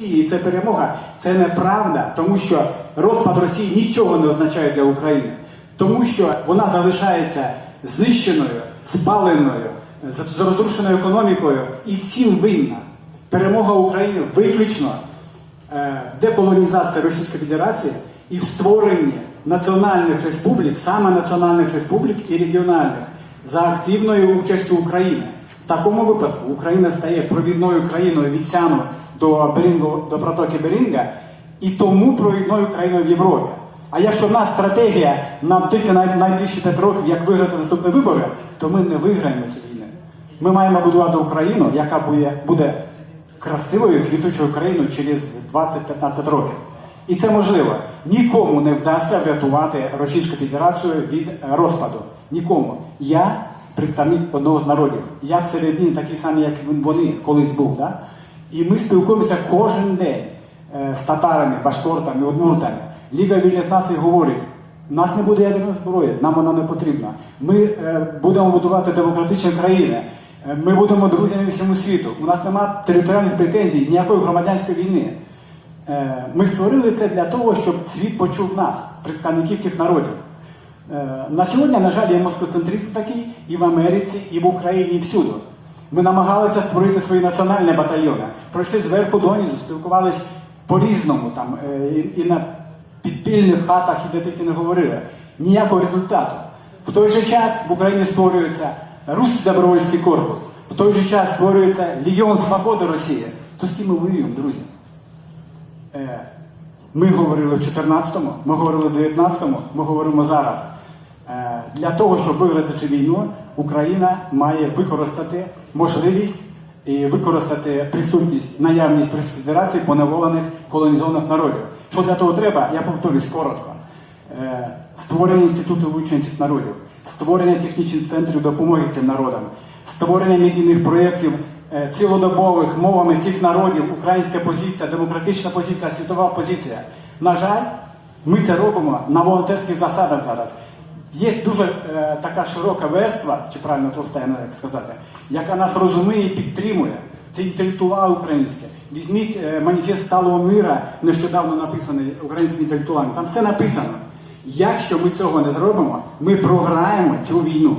І це перемога, це неправда, тому що розпад Росії нічого не означає для України, тому що вона залишається знищеною, спаленою, з розрушеною економікою і всім винна. Перемога України виключно е, в деколонізації Російської Федерації і в створенні національних республік, саме національних республік і регіональних, за активною участю України. В такому випадку Україна стає провідною країною від до Берінгу, до протоки Берінга і тому провідною країною в Європі. А якщо в нас стратегія нам тільки на найближчі 5 років, як виграти наступні вибори, то ми не виграємо цю війну. Ми маємо будувати Україну, яка буде, буде красивою квітучою країною через 20-15 років. І це можливо. Нікому не вдасться врятувати Російську Федерацію від е, розпаду. Нікому. Я представник одного з народів. Я всередині такий самий, як вони колись був. Да? І ми спілкуємося кожен день е, з татарами, башкортами, удмуртами. Ліга вільних націй говорить, у нас не буде ядерної зброї, нам вона не потрібна. Ми е, будемо будувати демократичні країни. Е, Ми будемо друзями всьому світу. У нас немає територіальних претензій, ніякої громадянської війни. Ми створили це для того, щоб світ почув нас, представників цих народів. На сьогодні, на жаль, є москоцентризм такий і в Америці, і в Україні, і всюди. Ми намагалися створити свої національні батальйони. Пройшли зверху донизу, спілкувались по-різному там, е, і, і на підпільних хатах, і де тільки не говорили. Ніякого результату. В той же час в Україні створюється Руський добровольський корпус, в той же час створюється Легіон Свободи Росії. То з ким ми воюємо, друзі? Е, Ми говорили в 14-му, ми говорили в 19-му, ми говоримо зараз. Е, Для того, щоб виграти цю війну, Україна має використати можливість і використати присутність, наявність Російської Федерації поневолених колонізованих народів. Що для того треба, я повторюсь коротко. Е, Створення інституту вивчення цих народів, створення технічних центрів допомоги цим народам, створення медійних проєктів е, цілодобових мовами цих народів, українська позиція, демократична позиція, світова позиція. На жаль, ми це робимо на волонтерських засадах зараз. Є дуже е, така широка верства, чи правильно Товстаєна як сказати, яка нас розуміє і підтримує. Це інтелектуал українське. Візьміть е, маніфест сталого мира, нещодавно написаний українськими інтелектуалами. Там все написано. Якщо ми цього не зробимо, ми програємо цю війну.